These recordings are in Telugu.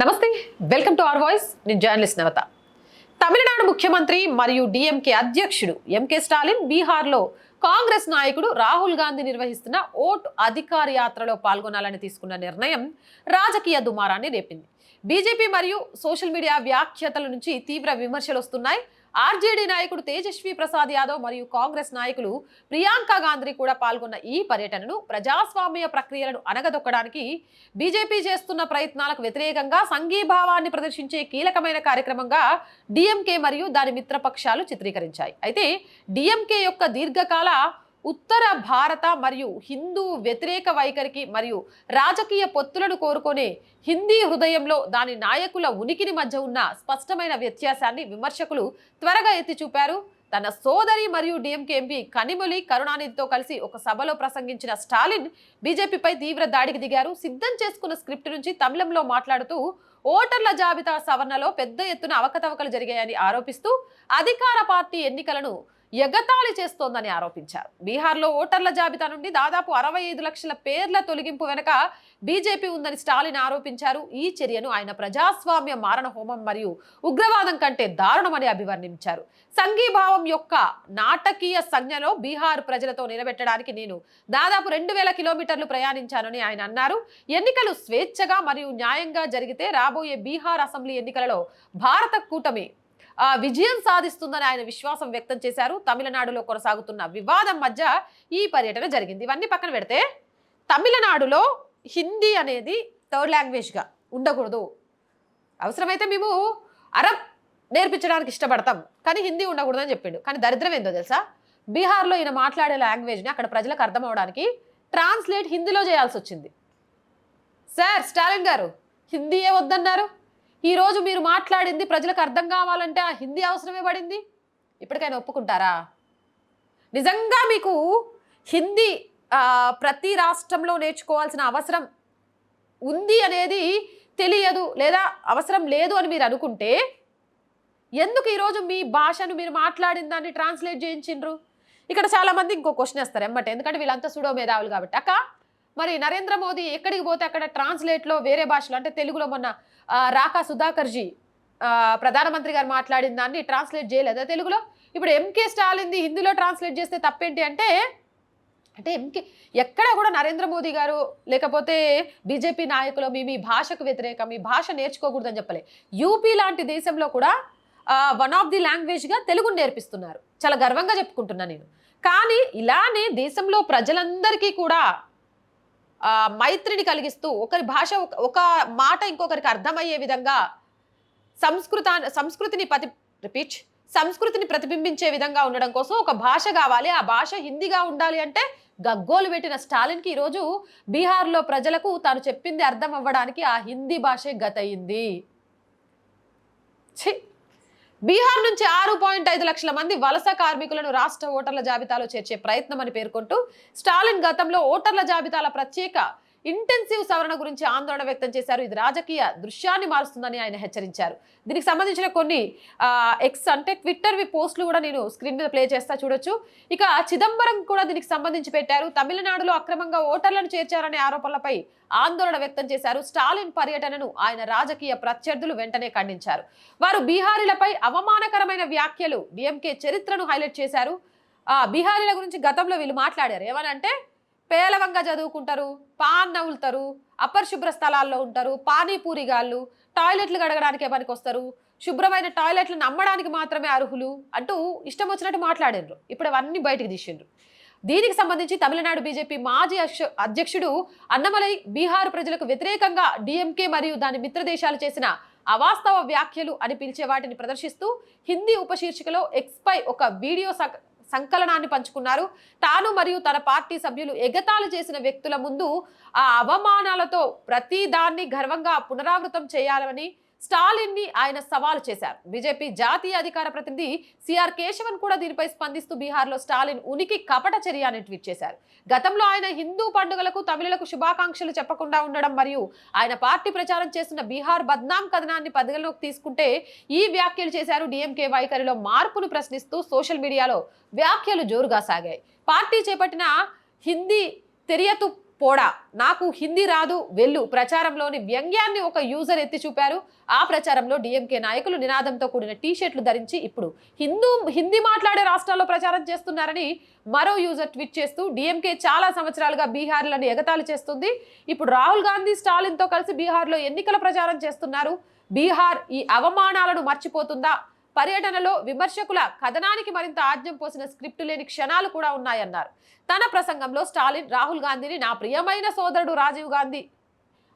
నమస్తే వెల్కమ్ టు అవర్ వాయిస్. నేను జర్నలిస్ట్ నవత. తమిళనాడు ముఖ్యమంత్రి మరియు డిఎంకే అధ్యక్షుడు ఎంకే స్టాలిన్ బీహార్లో కాంగ్రెస్ నాయకుడు రాహుల్ గాంధీ నిర్వహిస్తున్న ఓటు అధికార యాత్రలో పాల్గొనాలని తీసుకున్న నిర్ణయం రాజకీయ దుమారాన్ని రేపింది. బీజేపీ మరియు సోషల్ మీడియా వ్యాఖ్యతల నుంచి తీవ్ర విమర్శలు వస్తున్నాయి. ఆర్జేడీ నాయకుడు తేజస్వి ప్రసాద్ యాదవ్ మరియు కాంగ్రెస్ నాయకులు ప్రియాంక గాంధీ కూడా పాల్గొన్న ఈ పర్యటనను ప్రజాస్వామ్య ప్రక్రియలను అనగదొక్కడానికి బీజేపీ చేస్తున్న ప్రయత్నాలకు వ్యతిరేకంగా సంఘీభావాన్ని ప్రదర్శించే కీలకమైన కార్యక్రమంగా డిఎంకే మరియు దాని మిత్రపక్షాలు చిత్రీకరించాయి. అయితే డిఎంకే యొక్క దీర్ఘకాల ఉత్తర భారత మరియు హిందూ వ్యతిరేక వైఖరికి మరియు రాజకీయ పొత్తులను కోరుకునే హిందీ హృదయంలో దాని నాయకుల ఉనికిని మధ్య ఉన్న స్పష్టమైన వ్యత్యాసాన్ని విమర్శకులు త్వరగా ఎత్తి చూపారు. తన సోదరి మరియు డిఎంకే ఎంపీ కనిమొలి కరుణానిధితో కలిసి ఒక సభలో ప్రసంగించిన స్టాలిన్ బీజేపీపై తీవ్ర దాడికి దిగారు. సిద్ధం చేసుకున్న స్క్రిప్ట్ నుంచి తమిళంలో మాట్లాడుతూ ఓటర్ల జాబితా సవరణలో పెద్ద ఎత్తున అవకతవకలు జరిగాయని ఆరోపిస్తూ అధికార పార్టీ ఎన్నికలను ఎగతాళి చేస్తోందని ఆరోపించారు. బీహార్లో ఓటర్ల జాబితా నుండి దాదాపు అరవై ఐదు లక్షల పేర్ల తొలగింపు వెనుక బీజేపీ ఉందని స్టాలిన్ ఆరోపించారు. ఈ చర్యను ఆయన ప్రజాస్వామ్య మారణ హోమం మరియు ఉగ్రవాదం కంటే దారుణమని అభివర్ణించారు. సంఘీభావం యొక్క నాటకీయ సంజ్ఞలో బీహార్ ప్రజలతో నిలబెట్టడానికి నేను దాదాపు రెండు వేల కిలోమీటర్లు ప్రయాణించానని ఆయన అన్నారు. ఎన్నికలు స్వేచ్ఛగా మరియు న్యాయంగా జరిగితే రాబోయే బీహార్ అసెంబ్లీ ఎన్నికలలో భారత కూటమి విజయం సాధిస్తుందని ఆయన విశ్వాసం వ్యక్తం చేశారు. తమిళనాడులో కొనసాగుతున్న వివాదం మధ్య ఈ పర్యటన జరిగింది. ఇవన్నీ పక్కన పెడితే తమిళనాడులో హిందీ అనేది థర్డ్ లాంగ్వేజ్గా ఉండకూడదు. అవసరమైతే మేము అరబ్ నేర్పించడానికి ఇష్టపడతాం. కానీ హిందీ ఉండకూడదని చెప్పిండు. కానీ దరిద్రం ఏందో తెలుసా? బీహార్లో ఈయన మాట్లాడే లాంగ్వేజ్ని అక్కడ ప్రజలకు అర్థం అవడానికి ట్రాన్స్లేట్ హిందీలో చేయాల్సి వచ్చింది. సార్ స్టాలిన్ గారు హిందీయే వద్దన్నారు. ఈరోజు మీరు మాట్లాడింది ప్రజలకు అర్థం కావాలంటే ఆ హిందీ అవసరమే పడింది. ఇప్పటికైనా ఒప్పుకుంటారా? నిజంగా మీకు హిందీ ప్రతి రాష్ట్రంలో నేర్చుకోవాల్సిన అవసరం ఉంది అనేది తెలియదు లేదా అవసరం లేదు అని మీరు అనుకుంటే ఎందుకు ఈరోజు మీ భాషను మీరు మాట్లాడిన దాన్ని ట్రాన్స్లేట్ చేయించిండ్రు? ఇక్కడ చాలామంది ఇంకో క్వశ్చన్ వేస్తారు ఎమ్మటే. ఎందుకంటే వీళ్ళంతా సుడో మేధావులు కాబట్టి. అక్క మరి నరేంద్ర మోదీ ఎక్కడికి పోతే అక్కడ ట్రాన్స్లేట్లో వేరే భాషలో అంటే తెలుగులో మొన్న రాకా సుధాకర్జీ ప్రధానమంత్రి గారు మాట్లాడిన దాన్ని ట్రాన్స్లేట్ చేయలేదా. తెలుగులో? ఇప్పుడు ఎంకే స్టాలిన్ది హిందీలో ట్రాన్స్లేట్ చేస్తే తప్పేంటి అంటే అంటే ఎంకే ఎక్కడ కూడా నరేంద్ర మోదీ గారు లేకపోతే బీజేపీ నాయకులు మీ మీ భాషకు వ్యతిరేకం మీ భాష నేర్చుకోకూడదని చెప్పలే. యూపీ లాంటి దేశంలో కూడా వన్ ఆఫ్ ది లాంగ్వేజ్గా తెలుగును నేర్పిస్తున్నారు. చాలా గర్వంగా చెప్పుకుంటున్నా నేను. కానీ ఇలానే దేశంలో ప్రజలందరికీ కూడా మైత్రిని కలిగిస్తూ ఒకరి భాష ఒక- మాట ఇంకొకరికి అర్థమయ్యే విధంగా సంస్కృత సంస్కృతిని ప్రతి రిపీట్ సంస్కృతిని ప్రతిబింబించే విధంగా ఉండడం కోసం ఒక భాష కావాలి. ఆ భాష హిందీగా ఉండాలి అంటే గగ్గోలు పెట్టిన స్టాలిన్కి ఈరోజు బీహార్లో ప్రజలకు తాను చెప్పింది అర్థం అవ్వడానికి ఆ హిందీ భాషే గతయింది. ఛీ! బీహార్ నుంచి ఆరు పాయింట్ ఐదు లక్షల మంది వలస కార్మికులను రాష్ట్ర ఓటర్ల జాబితాలో చేర్చే ప్రయత్నం అని పేర్కొంటూ స్టాలిన్ గతంలో ఓటర్ల జాబితాల ప్రత్యేక ఇంటెన్సివ్ సవరణ గురించి ఆందోళన వ్యక్తం చేశారు. ఇది రాజకీయ దృశ్యాన్ని మారుస్తుందని ఆయన హెచ్చరించారు. దీనికి సంబంధించిన కొన్ని ఎక్స్ అంటే ట్విట్టర్వి పోస్టులు కూడా నేను స్క్రీన్ మీద ప్లే చేస్తా చూడొచ్చు. ఇక చిదంబరం కూడా దీనికి సంబంధించి పెట్టారు. తమిళనాడులో అక్రమంగా ఓటర్లను చేర్చారనే ఆరోపణలపై ఆందోళన వ్యక్తం చేశారు. స్టాలిన్ పర్యటనను ఆయన రాజకీయ ప్రత్యర్థులు వెంటనే ఖండించారు. వారు బీహారీలపై అవమానకరమైన వ్యాఖ్యలు డిఎంకే చరిత్రను హైలైట్ చేశారు. బీహారీల గురించి గతంలో వీళ్ళు మాట్లాడారు. ఏమనంటే పేలవంగా చదువుకుంటారు పాన్ నవ్వులుతారు అపరిశుభ్ర స్థలాల్లో ఉంటారు పానీపూరి గాళ్ళు టాయిలెట్లు గడగడానికే పనికొస్తారు శుభ్రమైన టాయిలెట్లను అమ్మడానికి మాత్రమే అర్హులు అంటూ ఇష్టం వచ్చినట్టు మాట్లాడినరు ఇప్పుడు అవన్నీ బయటకు తీసిండ్రు. దీనికి సంబంధించి తమిళనాడు బీజేపీ మాజీ అక్ష- అధ్యక్షుడు అన్నమలై బీహార్ ప్రజలకు వ్యతిరేకంగా డిఎంకే మరియు దాని మిత్రదేశాలు చేసిన అవాస్తవ వ్యాఖ్యలు అని పిలిచే వాటిని ప్రదర్శిస్తూ హిందీ ఉపశీర్షికలో ఎక్స్పై ఒక వీడియో సంకలనాన్ని పంచుకున్నారు. తాను మరియు తన పార్టీ సభ్యులు ఎగతాళి చేసిన వ్యక్తుల ముందు ఆ అవమానాలతో ప్రతి దాన్ని గర్వంగా పునరావృతం చేయాలని స్టాలిన్ని ఆయన సవాలు చేశారు. బీజేపీ జాతీయ అధికార ప్రతినిధి సిఆర్ కేశవన్ కూడా దీనిపై స్పందిస్తూ బీహార్లో స్టాలిన్ ఉనికి కపట చర్య అని ట్వీట్ చేశారు. గతంలో ఆయన హిందూ పండుగలకు తమిళులకు శుభాకాంక్షలు చెప్పకుండా ఉండడం మరియు ఆయన పార్టీ ప్రచారం చేస్తున్న బీహార్ బద్నాం కథనాన్ని పరిగణలోకి తీసుకుంటే ఈ వ్యాఖ్యలు చేశారు డిఎంకే వైఖరిలో మార్పును ప్రశ్నిస్తూ సోషల్ మీడియాలో వ్యాఖ్యలు జోరుగా సాగాయి. పార్టీ చేపట్టిన హిందీ తెరియతు పోడా. నాకు హిందీ రాదు. వెళ్ళు. ప్రచారంలోని వ్యంగ్యాన్ని ఒక యూజర్ ఎత్తి చూపారు. ఆ ప్రచారంలో డిఎంకే నాయకులు నినాదంతో కూడిన టీ షర్ట్లు ధరించి ఇప్పుడు హిందూ హిందీ మాట్లాడే రాష్ట్రాల్లో ప్రచారం చేస్తున్నారని మరో యూజర్ ట్వీట్ చేస్తూ డిఎంకే చాలా సంవత్సరాలుగా బీహార్లను ఎగతాళి చేస్తుంది. ఇప్పుడు రాహుల్ గాంధీ స్టాలిన్తో కలిసి బీహార్లో ఎన్నికల ప్రచారం చేస్తున్నారు. బీహార్ ఈ అవమానాలను మర్చిపోతుందా? పర్యటనలో విమర్శకుల కథనానికి మరింత ఆజ్యం పోసిన స్క్రిప్టు లేని క్షణాలు కూడా ఉన్నాయన్నారు. తన ప్రసంగంలో స్టాలిన్ రాహుల్ గాంధీని నా ప్రియమైన సోదరుడు రాజీవ్ గాంధీ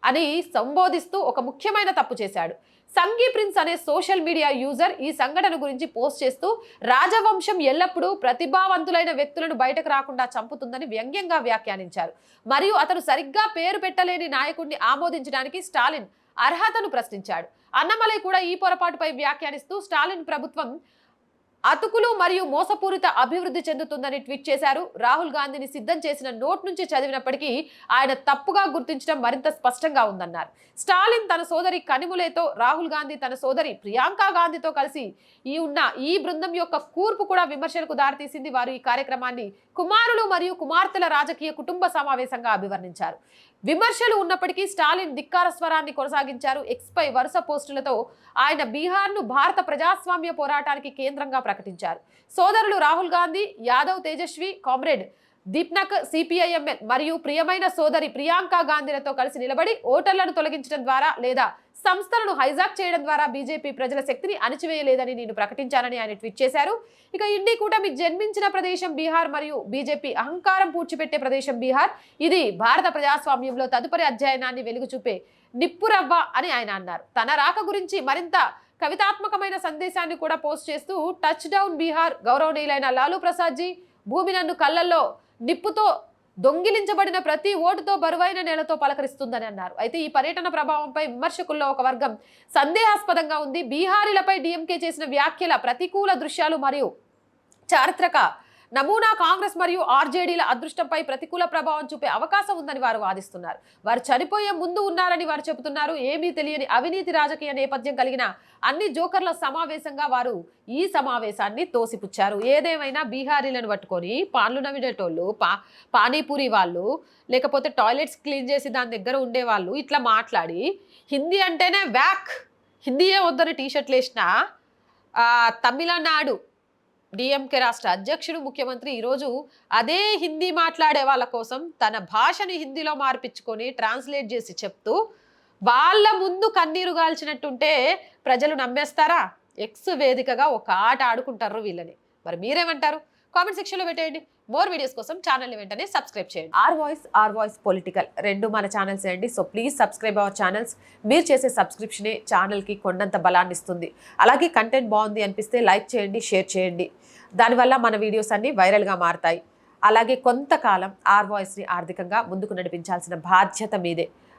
అని సంబోధిస్తూ ఒక ముఖ్యమైన తప్పు చేశాడు. సంగీ ప్రిన్స్ అనే సోషల్ మీడియా యూజర్ ఈ సంఘటన గురించి పోస్ట్ చేస్తూ రాజవంశం ఎల్లప్పుడూ ప్రతిభావంతులైన వ్యక్తులను బయటకు రాకుండా చంపుతుందని వ్యంగ్యంగా వ్యాఖ్యానించారు. మరియు అతను సరిగ్గా పేరు పెట్టలేని నాయకుడిని ఆమోదించడానికి స్టాలిన్ అర్హతను ప్రశ్నించాడు. అన్నమలై కూడా ఈ పొరపాటుపై వ్యాఖ్యానిస్తూ స్టాలిన్ ప్రభుత్వం అతుకులు మరియు మోసపూరిత అభివృద్ధి చెందుతుందని ట్వీట్ చేశారు. రాహుల్ గాంధీని సిద్ధం చేసిన నోట్ నుంచి చదివినప్పటికీ ఆయన తప్పుగా గుర్తించడం మరింత స్పష్టంగా ఉందన్నారు. స్టాలిన్ తన సోదరి కనిములేతో రాహుల్ గాంధీ తన సోదరి ప్రియాంక గాంధీతో కలిసి ఈ ఉన్న ఈ బృందం యొక్క కూర్పు కూడా విమర్శలకు దారితీసింది. వారు ఈ కార్యక్రమాన్ని కుమారులు మరియు కుమార్తెల రాజకీయ కుటుంబ సమావేశంగా అభివర్ణించారు. విమర్శలు ఉన్నప్పటికీ స్టాలిన్ ధిక్కార స్వరాన్ని కొనసాగించారు. ఎక్స్పై వరుస పోస్టులతో ఆయన బీహార్ను భారత ప్రజాస్వామ్య పోరాటానికి కేంద్రంగా ప్రకటించారు. సోదరులు Rahul Gandhi Yadav Tejashwi comrade Dipankar CPI ML మరియు ప్రియమైన సోదరి ప్రియాంక గాంధీలతో కలిసి నిలబడి ఓటర్లను తొలగించడం ద్వారా లేదా సంస్థలను హైజాక్ చేయడం ద్వారా బీజేపీ ప్రజల శక్తిని అణిచివేయలేదని నేను ప్రకటించానని ఆయన ట్వీట్ చేశారు. ఇక ఇండి కూటమి జన్మించిన ప్రదేశం బీహార్ మరియు బీజేపీ అహంకారం పూడ్చిపెట్టే ప్రదేశం బీహార్. ఇది భారత ప్రజాస్వామ్యంలో తదుపరి అధ్యయనాన్ని వెలుగు చూపే నిప్పురవ్వ అని ఆయన అన్నారు. తన రాక గురించి మరింత కవితాత్మకమైన సందేశాన్ని కూడా పోస్ట్ చేస్తూ టచ్ డౌన్ బీహార్ గౌరవనీయులైన లాలూ ప్రసాద్జీ భూమి నన్ను కళ్ళల్లో నిప్పుతో దొంగిలించబడిన ప్రతి ఓటుతో బరువైన నేలతో పలకరిస్తుందని అన్నారు. అయితే ఈ పర్యటన ప్రభావంపై విమర్శకుల్లో ఒక వర్గం సందేహాస్పదంగా ఉంది. బీహారీలపై డిఎంకే చేసిన వ్యాఖ్యల ప్రతికూల దృశ్యాలు మరియు చారిత్రక నమూనా కాంగ్రెస్ మరియు ఆర్జేడీల అదృష్టంపై ప్రతికూల ప్రభావం చూపే అవకాశం ఉందని వారు వాదిస్తున్నారు. వారు చనిపోయే ముందు ఉన్నారని వారు చెబుతున్నారు. ఏమీ తెలియని అవినీతి రాజకీయ నేపథ్యం కలిగిన అన్ని జోకర్ల సమావేశంగా వారు ఈ సమావేశాన్ని తోసిపుచ్చారు. ఏదేమైనా బీహారీలను పట్టుకొని పాన్లు నవ్వినటోళ్ళు పా పానీపూరి వాళ్ళు లేకపోతే టాయిలెట్స్ క్లీన్ చేసి దాని దగ్గర ఉండేవాళ్ళు ఇట్లా మాట్లాడి హిందీ అంటేనే వ్యాక్. హిందీయే వద్దని టీషర్ట్లు వేసిన తమిళనాడు డిఎంకే రాష్ట్ర అధ్యక్షుడు ముఖ్యమంత్రి ఈరోజు అదే హిందీ మాట్లాడే వాళ్ళ కోసం తన భాషని హిందీలో మార్పించుకొని ట్రాన్స్లేట్ చేసి చెప్తూ వాళ్ళ ముందు కన్నీరు గాల్చినట్టుంటే ప్రజలు నమ్మేస్తారా? ఎక్స్ వేదికగా ఒక ఆట ఆడుకుంటారు వీళ్ళని. మరి మీరేమంటారు? కామెంట్ సెక్షన్లో పెట్టేయండి. మోర్ వీడియోస్ కోసం ఛానల్ వెంటనే సబ్స్క్రైబ్ చేయండి. Our voice our voice political రెండు మన ఛానల్స్ అండి. So please subscribe our channels. మీరు చేసే సబ్స్క్రిప్షనే ఛానల్కి కొండంత బలాన్ని ఇస్తుంది. అలాగే కంటెంట్ బాగుంది అనిపిస్తే లైక్ చేయండి షేర్ చేయండి. దానివల్ల మన వీడియోస్ అన్ని వైరల్గా మారతాయి. అలాగే కొంతకాలం ఆర్ వాయిస్ని ఆర్థికంగా ముందుకు నడిపించాల్సిన బాధ్యత మీదే.